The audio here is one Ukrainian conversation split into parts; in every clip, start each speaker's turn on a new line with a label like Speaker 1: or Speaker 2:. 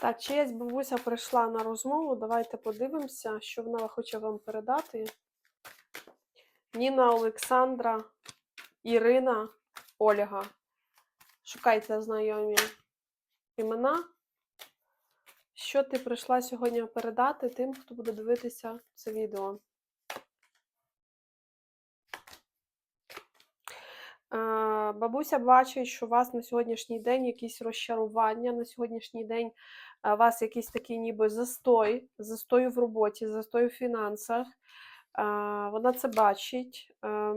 Speaker 1: Так, чиясь бабуся прийшла на розмову. Давайте подивимося, що вона хоче вам передати. Ніна, Олександра, Ірина, Ольга. Шукайте знайомі імена. Що ти прийшла сьогодні передати тим, хто буде дивитися це відео? Е, Бабуся бачить, що у вас на сьогоднішній день якісь розчарування, на сьогоднішній день у вас якийсь такий ніби застой, застой в роботі, застой у фінансах. Вона це бачить. е,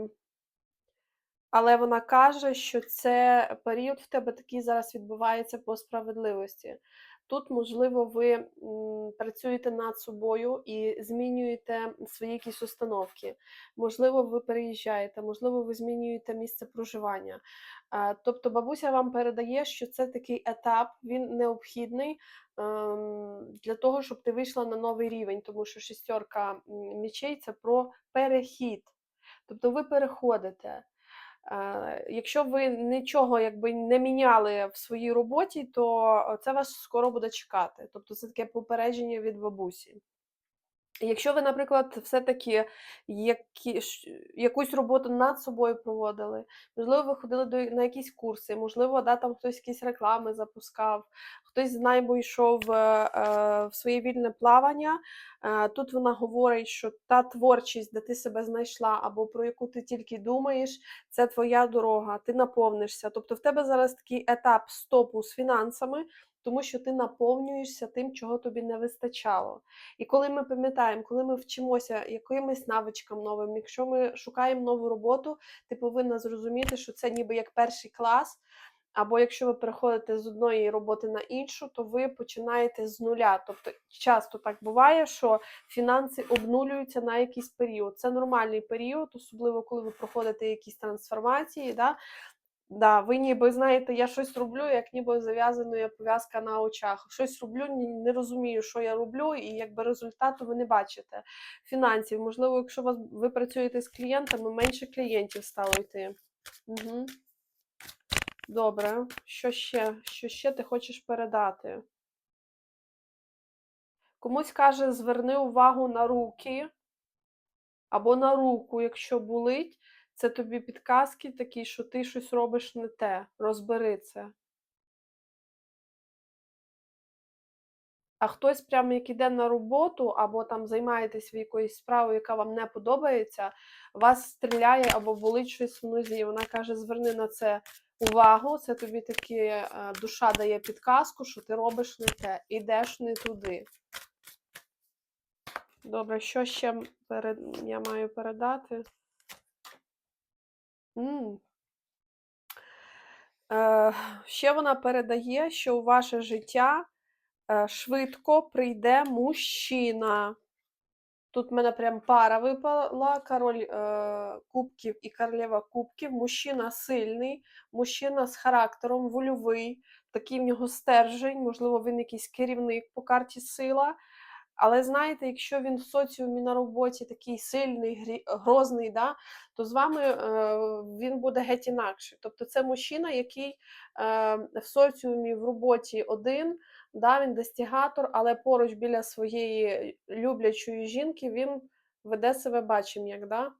Speaker 1: Але вона каже, що це період в тебе такий зараз відбувається по справедливості. Тут, можливо, ви працюєте над собою і змінюєте свої якісь установки. Можливо, ви переїжджаєте, можливо, ви змінюєте місце проживання. Тобто бабуся вам передає, що це такий етап, він необхідний ем, для того, щоб ти вийшла на новий рівень, тому що шістерка мічей це про перехід. Тобто ви переходите. Е, Якщо ви нічого якби не міняли в своїй роботі, то це вас скоро буде чекати. Тобто це таке попередження від бабусі. Якщо ви, наприклад, все-таки якусь роботу над собою проводили, можливо, ви ходили до, на якісь курси, можливо, да, там хтось якісь реклами запускав, хтось з найму йшов е, е, в своє вільне плавання. Е, тут вона говорить, що та творчість, де ти себе знайшла, або про яку ти тільки думаєш, це твоя дорога, ти наповнишся. Тобто в тебе зараз такий етап стопу з фінансами, тому що ти наповнюєшся тим, чого тобі не вистачало. І коли ми пам'ятаємо, коли ми вчимося якимось навичкам новим, якщо ми шукаємо нову роботу, ти повинна зрозуміти, що це ніби як перший клас. Або якщо ви переходите з одної роботи на іншу, то ви починаєте з нуля. Тобто часто так буває, що фінанси обнулюються на якийсь період. Це нормальний період, особливо коли ви проходите якісь трансформації. Да? Да, ви ніби знаєте, я щось роблю, як ніби зав'язана пов'язка на очах. Щось роблю, не розумію, що я роблю, і якби результату ви не бачите. Фінансів. Можливо, якщо вас, ви працюєте з клієнтами, менше клієнтів стало йти. Угу. Добре. Що ще? Що ще ти хочеш передати? Комусь каже, зверни увагу на руки або на руку, якщо болить, це тобі підказки такі, що ти щось робиш не те. Розбери це. А хтось прямо як іде на роботу, або там займаєтесь якоюсь справою, яка вам не подобається, вас стріляє або болить щось в нозі. Вона каже: зверни на це увагу, це тобі таки е, душа дає підказку, що ти робиш не те, ідеш не туди. Добре, що ще перед... я маю передати? М. Е, ще вона передає, що у ваше життя е, швидко прийде мужчина. Тут в мене прям пара випала: король е, кубків і королева кубків. Мужчина сильний, мужчина з характером, вольовий, такий в нього стержень, можливо, він якийсь керівник по карті сила. Але знаєте, якщо він в соціумі на роботі такий сильний, грозний, да, то з вами е, він буде геть інакше. Тобто це мужчина, який е, в соціумі в роботі один, да, він достігатор, але поруч біля своєї люблячої жінки він веде себе бачим, як да?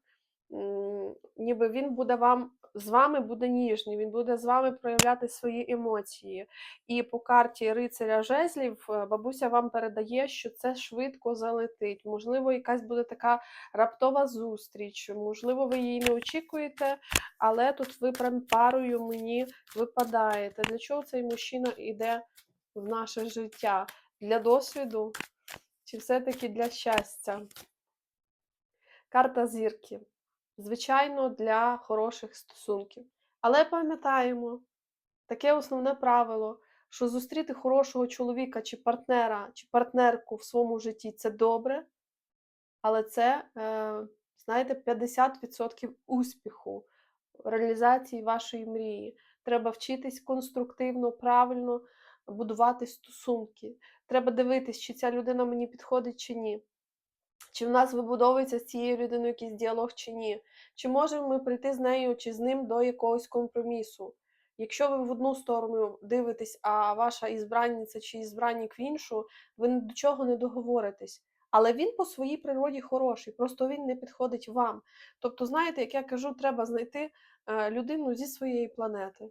Speaker 1: Ніби він буде вам з вами буде ніжний, він буде з вами проявляти свої емоції. І по карті рицаря жезлів е, бабуся вам передає, що це швидко залетить. Можливо, якась буде така раптова зустріч, можливо, ви її не очікуєте, але тут ви прям парою мені випадаєте. Для чого цей мужчина йде в наше життя? Для досвіду чи все-таки для щастя? Карта зірки. Звичайно, для хороших стосунків. Але пам'ятаємо, таке основне правило, що зустріти хорошого чоловіка чи партнера, чи партнерку в своєму житті це добре, але це, е, знаєте, 50% успіху реалізації вашої мрії. Треба вчитись конструктивно, правильно будувати стосунки. Треба дивитись, чи ця людина мені підходить чи ні. Чи в нас вибудовується з цією людиною якийсь діалог чи ні? Чи можемо ми прийти з нею чи з ним до якогось компромісу? Якщо ви в одну сторону дивитесь, а ваша ізбранниця чи ізбранник в іншу, ви до чого не договоритесь. Але він по своїй природі хороший, просто він не підходить вам. Тобто, знаєте, як я кажу, треба знайти е, людину зі своєї планети.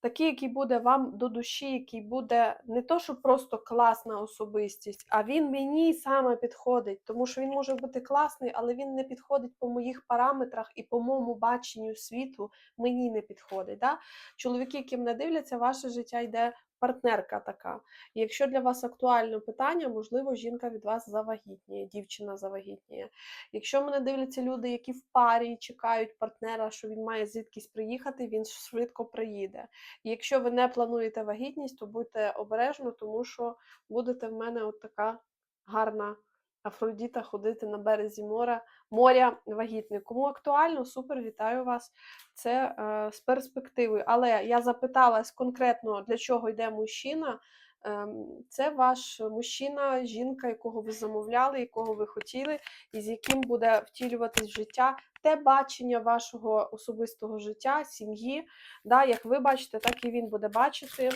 Speaker 1: Такий, який буде вам до душі, який буде не то, що просто класна особистість, а він мені саме підходить, тому що він може бути класний, але він не підходить по моїх параметрах і по моєму баченню світу мені не підходить. Да? Чоловіки, які мене дивляться, ваше життя йде партнерка така. Якщо для вас актуальне питання, можливо, жінка від вас завагітніє, дівчина завагітніє. Якщо мене дивляться люди, які в парі чекають партнера, що він має звідкись приїхати, він швидко приїде. І якщо ви не плануєте вагітність, то будьте обережно, тому що будете в мене от така гарна Афродіта ходити на березі моря, моря вагітний. Кому актуально, супер, вітаю вас. Це е, з перспективою. Але я запиталась конкретно, для чого йде мужчина. Ем, Це ваш мужчина, жінка, якого ви замовляли, якого ви хотіли, і з яким буде втілюватись життя те бачення вашого особистого життя, сім'ї. Да, Як ви бачите, так і він буде бачити.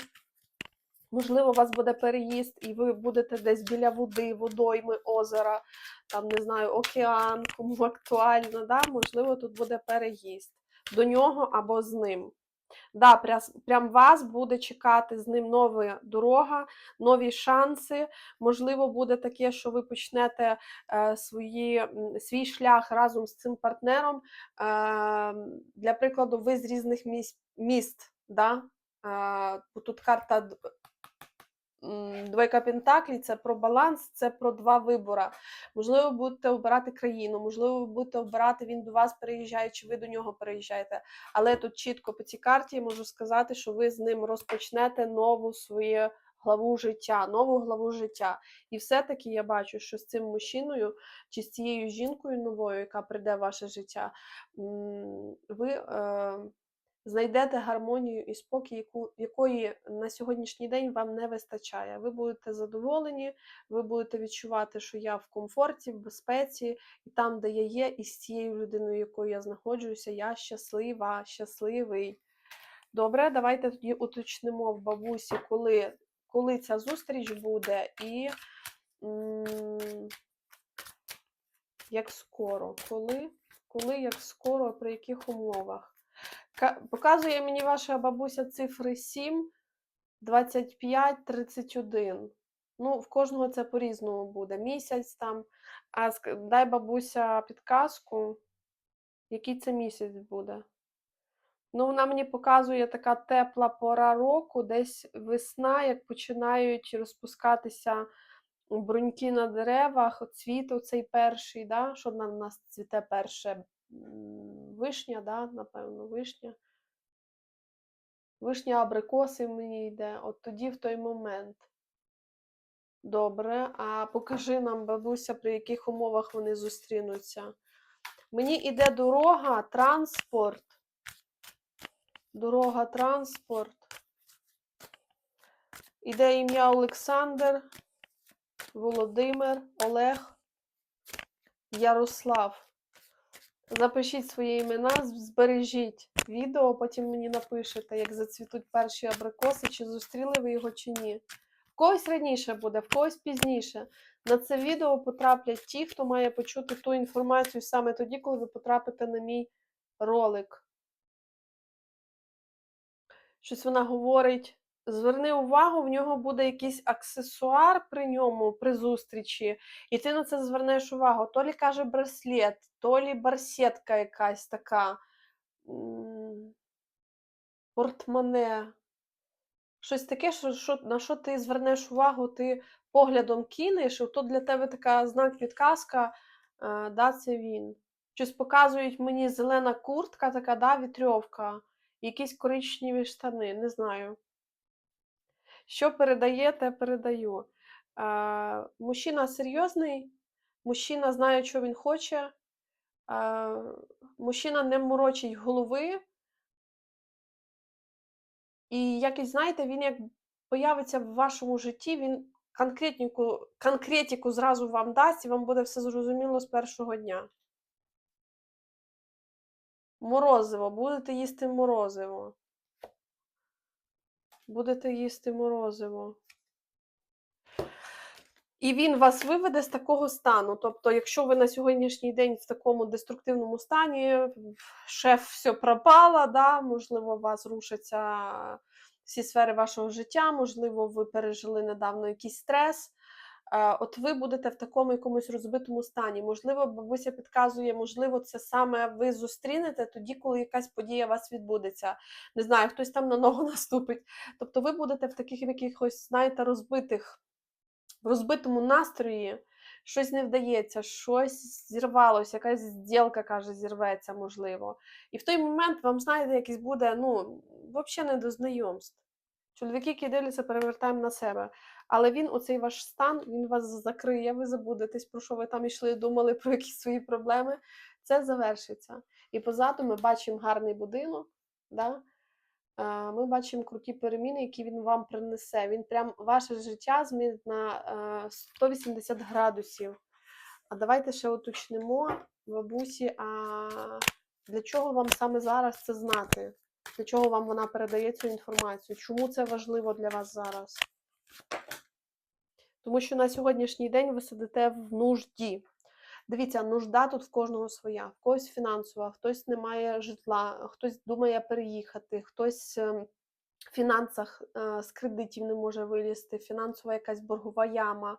Speaker 1: Можливо, у вас буде переїзд, і ви будете десь біля води, водойми, озера, там, не знаю, океан, кому актуально. Да? Можливо, тут буде переїзд до нього або з ним. Да, прям, вас буде чекати з ним нова дорога, нові шанси. Можливо, буде таке, що ви почнете е, свої, свій шлях разом з цим партнером. Е, для прикладу, ви з різних міст. міст да? е, тут карта Двойка Пентаклі це про баланс, це про два вибори. Можливо, будете обирати країну, можливо, будете обирати, він до вас переїжджає, чи ви до нього переїжджаєте. Але тут чітко по цій карті можу сказати, що ви з ним розпочнете нову свою главу життя, нову главу життя. І все-таки я бачу, що з цим мужчиною чи з цією жінкою новою, яка прийде в ваше життя, ви. Знайдете гармонію і спокій, яку, якої на сьогоднішній день вам не вистачає. Ви будете задоволені, ви будете відчувати, що я в комфорті, в безпеці, і там, де я є, і з цією людиною, якою я знаходжуся, я щаслива, щасливий. Добре, давайте тоді уточнимо в бабусі, коли, коли ця зустріч буде, і як скоро, коли, коли, як скоро, при яких умовах. Ка- Показує мені ваша бабуся цифри 7, 25, 31. Ну, в кожного це по-різному буде. Місяць там. А дай бабуся підказку, який це місяць буде. Ну, вона мені показує така тепла пора року, десь весна, як починають розпускатися бруньки на деревах, цвіт оцей перший, да? що в нас цвіте перше? Вишня, да? напевно, вишня. Вишня абрикоси мені йде, от тоді в той момент. Добре, а покажи нам, бабуся, при яких умовах вони зустрінуться. Мені йде дорога, транспорт. Дорога, транспорт. Іде ім'я Олександр, Володимир, Олег, Ярослав. Запишіть свої імена, збережіть відео, потім мені напишете, як зацвітуть перші абрикоси, чи зустріли ви його, чи ні. В когось раніше буде, в когось пізніше. На це відео потраплять ті, хто має почути ту інформацію саме тоді, коли ви потрапите на мій ролик. Щось вона говорить. Зверни увагу, в нього буде якийсь аксесуар при ньому, при зустрічі, і ти на це звернеш увагу. То лі каже браслет, то лі барсетка якась така, портмоне. Щось таке, що, що, на що ти звернеш увагу, ти поглядом кинеш, і то для тебе така знак підказка, е, да, це він. Щось показують мені зелена куртка, така, да, вітрьовка, якісь коричневі штани, не знаю. Що передає, те передаю. Е, мужчина серйозний, мужчина знає, що він хоче, е, мужчина не морочить голови. І якось, знаєте, він як появиться в вашому житті, він конкретніку, конкретику зразу вам дасть, і вам буде все зрозуміло з першого дня. Морозиво, будете їсти морозиво. Будете їсти морозиво. І він вас виведе з такого стану. Тобто, якщо ви на сьогоднішній день в такому деструктивному стані, шеф все пропало, да, можливо, у вас рушаться всі сфери вашого життя, можливо, ви пережили недавно якийсь стрес. Е, От ви будете в такому якомусь розбитому стані. Можливо, бабуся підказує, можливо, це саме ви зустрінете тоді, коли якась подія у вас відбудеться. Не знаю, хтось там на ногу наступить. Тобто ви будете в таких якихось, знаєте, розбитих в розбитому настрої щось не вдається, щось зірвалося, якась зділка, каже, зірветься, можливо. І в той момент вам, знаєте, якийсь буде, ну, взагалі не до знайомств. Чоловіки, які дивляться, перевертаємо на себе. Але він, оцей ваш стан, він вас закриє, ви забудетесь, про що ви там йшли, думали про якісь свої проблеми. Це завершиться. І позаду ми бачимо гарний будинок. Да? Е, Ми бачимо круті переміни, які він вам принесе. Він прям ваше життя змінить на е, 180 градусів. А давайте ще уточнимо, бабусі, а для чого вам саме зараз це знати? Для чого вам вона передає цю інформацію? Чому це важливо для вас зараз? Тому що на сьогоднішній день ви сидите в нужді. Дивіться, нужда тут в кожного своя, в когось фінансова, хтось не має житла, хтось думає переїхати, хтось ем, в фінансах е, з кредитів не може вилізти, фінансова якась боргова яма.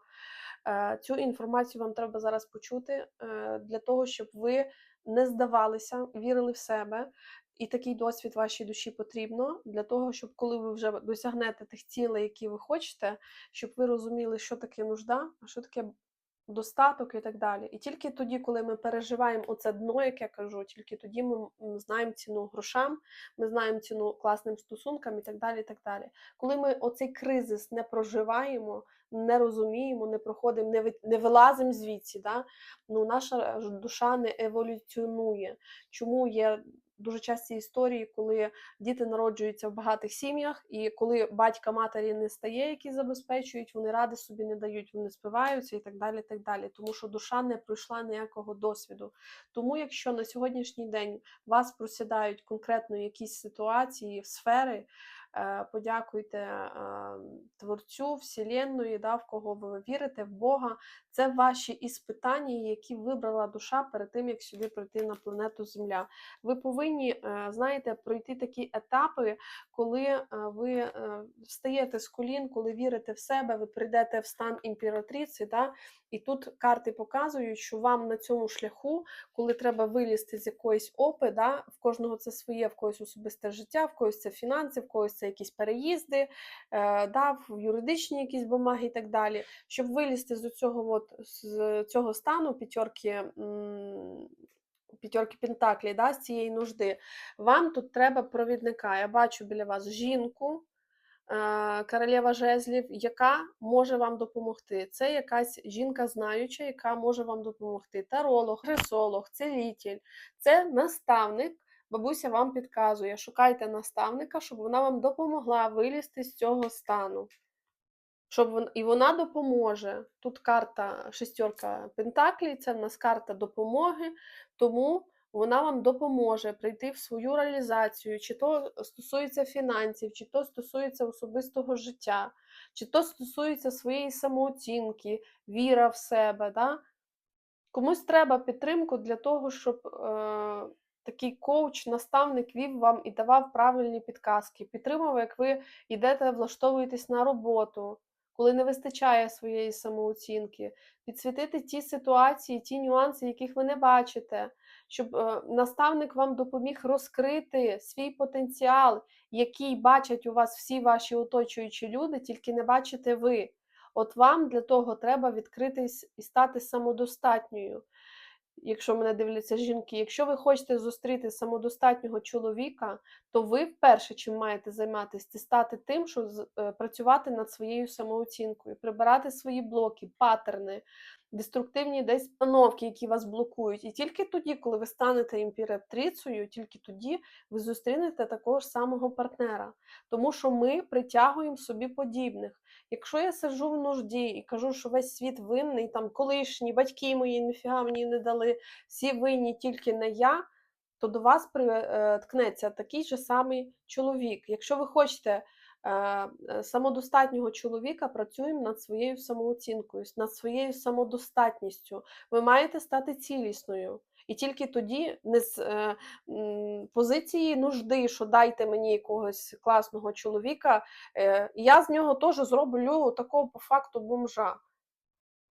Speaker 1: Е, Цю інформацію вам треба зараз почути е, для того, щоб ви не здавалися, вірили в себе. І такий досвід вашій душі потрібно для того, щоб коли ви вже досягнете тих цілей, які ви хочете, щоб ви розуміли, що таке нужда, а що таке достаток і так далі. І тільки тоді, коли ми переживаємо оце дно, як я кажу, тільки тоді ми знаємо ціну грошам, ми знаємо ціну класним стосункам і так далі. і так далі. Коли ми оцей кризис не проживаємо, не розуміємо, не проходимо, не, ви- не вилазимо звідси, да? ну, наша душа не еволюціонує. Чому є дуже часті історії, коли діти народжуються в багатих сім'ях, і коли батька матері не стає, які забезпечують, вони ради собі не дають, вони спиваються і так далі. так далі. Тому що душа не пройшла ніякого досвіду. Тому, якщо на сьогоднішній день вас просідають конкретно якісь ситуації, сфери, е, подякуйте е, Творцю, Вселенної, да, в кого ви вірите, в Бога. Це ваші іспитання, які вибрала душа перед тим, як сюди прийти на планету Земля. Ви повинні, е, знаєте, пройти такі етапи, коли е, ви е, встаєте з колін, коли вірите в себе, ви прийдете в стан імператриці. Да? І тут карти показують, що вам на цьому шляху, коли треба вилізти з якоїсь опи, да? в кожного це своє, в когось особисте життя, в когось це фінанси, в когось це якісь переїзди, да? в юридичні якісь бумаги і так далі. Щоб вилізти з цього, от, з цього стану п'ятерки. П'ятерки Пентаклі, да, з цієї нужди. Вам тут треба провідника. Я бачу біля вас жінку, е, королева жезлів, яка може вам допомогти. Це якась жінка знаюча, яка може вам допомогти. Таролог, рисолог, целітель. Це наставник. Бабуся вам підказує, шукайте наставника, щоб вона вам допомогла вилізти з цього стану. Щоб вон, і вона допоможе. Тут карта шестерка Пентаклі, це в нас карта допомоги, тому вона вам допоможе прийти в свою реалізацію, чи то стосується фінансів, чи то стосується особистого життя, чи то стосується своєї самооцінки, віра в себе. Да? Комусь треба підтримку для того, щоб е, такий коуч, наставник вів вам і давав правильні підказки, підтримував, як ви йдете, влаштовуєтесь на роботу, коли не вистачає своєї самооцінки, підсвітити ті ситуації, ті нюанси, яких ви не бачите, щоб е, наставник вам допоміг розкрити свій потенціал, який бачать у вас всі ваші оточуючі люди, тільки не бачите ви. От вам для того треба відкритись і стати самодостатньою. Якщо мене дивляться жінки, якщо ви хочете зустріти самодостатнього чоловіка, то ви вперше чим маєте займатися, це стати тим, що е, працювати над своєю самооцінкою, прибирати свої блоки, паттерни, деструктивні десь установки, які вас блокують. І тільки тоді, коли ви станете імператрицею, тільки тоді ви зустрінете такого ж самого партнера. Тому що ми притягуємо собі подібних. Якщо я сиджу в нужді і кажу, що весь світ винний, там колишні, батьки мої ніфіга мені не дали, всі винні тільки не я, то до вас приткнеться такий же самий чоловік. Якщо ви хочете е, е, самодостатнього чоловіка працюємо над своєю самооцінкою, над своєю самодостатністю. Ви маєте стати цілісною. І тільки тоді не з е, позиції нужди, що дайте мені якогось класного чоловіка, е, я з нього теж зроблю такого по факту бомжа.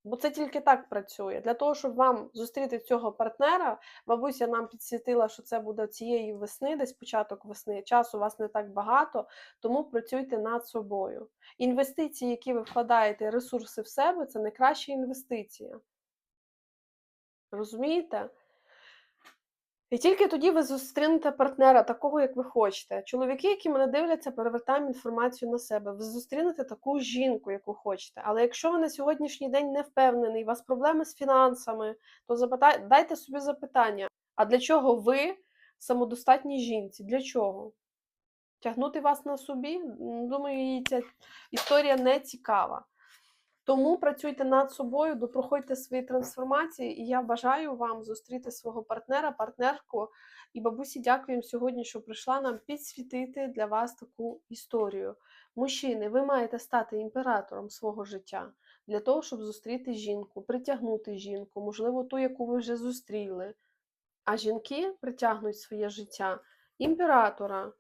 Speaker 1: Бо це тільки так працює. Для того, щоб вам зустріти цього партнера, бабуся нам підсвітила, що це буде цієї весни, десь початок весни. Часу у вас не так багато, тому працюйте над собою. Інвестиції, які ви вкладаєте, ресурси в себе, це найкраща інвестиція. Розумієте? І тільки тоді ви зустрінете партнера такого, як ви хочете. Чоловіки, які мене дивляться, перевертаємо інформацію на себе. Ви зустрінете таку жінку, яку хочете. Але якщо ви на сьогоднішній день не впевнений, у вас проблеми з фінансами, то запитай, дайте собі запитання: а для чого ви самодостатній жінці? Для чого? Тягнути вас на собі? Думаю, їй ця історія не цікава. Тому працюйте над собою, допроходьте свої трансформації, і я бажаю вам зустріти свого партнера, партнерку. І бабусі дякуємо сьогодні, що прийшла нам підсвітити для вас таку історію. Мужчини, ви маєте стати імператором свого життя для того, щоб зустріти жінку, притягнути жінку, можливо, ту, яку ви вже зустріли. А жінки притягнуть своє життя імператора.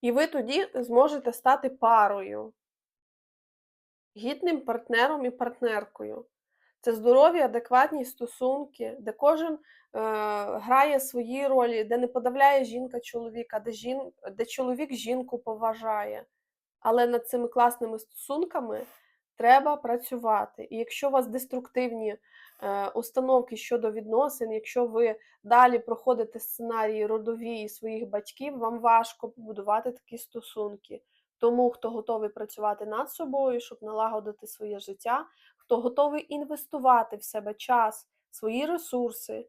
Speaker 1: І ви тоді зможете стати парою гідним партнером і партнеркою. Це здорові, адекватні стосунки, де кожен е, грає свої ролі, де не подавляє жінка чоловіка, де, жін, де чоловік жінку поважає. Але над цими класними стосунками треба працювати. І якщо у вас деструктивні е, установки щодо відносин, якщо ви далі проходите сценарії родові своїх батьків, вам важко побудувати такі стосунки. Тому, хто готовий працювати над собою, щоб налагодити своє життя, хто готовий інвестувати в себе час, свої ресурси,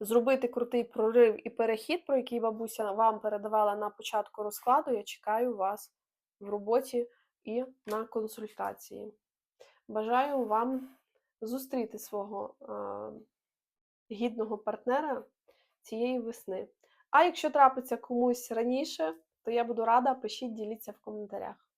Speaker 1: зробити крутий прорив і перехід, про який бабуся вам передавала на початку розкладу, я чекаю вас в роботі і на консультації. Бажаю вам зустріти свого е, гідного партнера цієї весни. А якщо трапиться комусь раніше, то я буду рада, пишіть, діліться в коментарях.